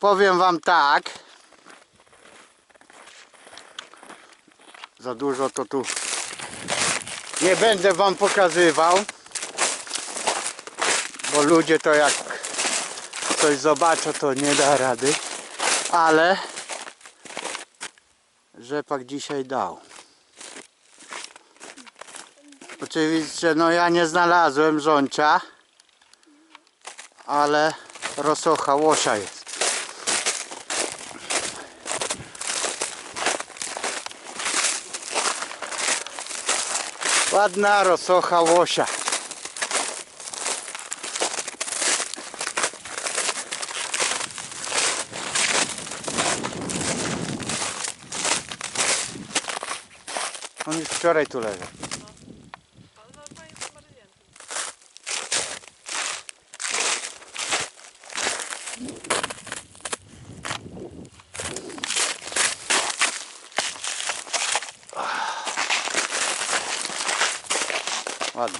powiem wam tak. Za dużo to tu nie będę wam pokazywał. Bo ludzie to jak coś zobaczą to nie da rady. Ale rzepak dzisiaj dał. Oczywiście no ja nie znalazłem rzącia, ale rosocha łosia jest. Ładna rosocha łosia. On już wczoraj tu leżał. No Ладно.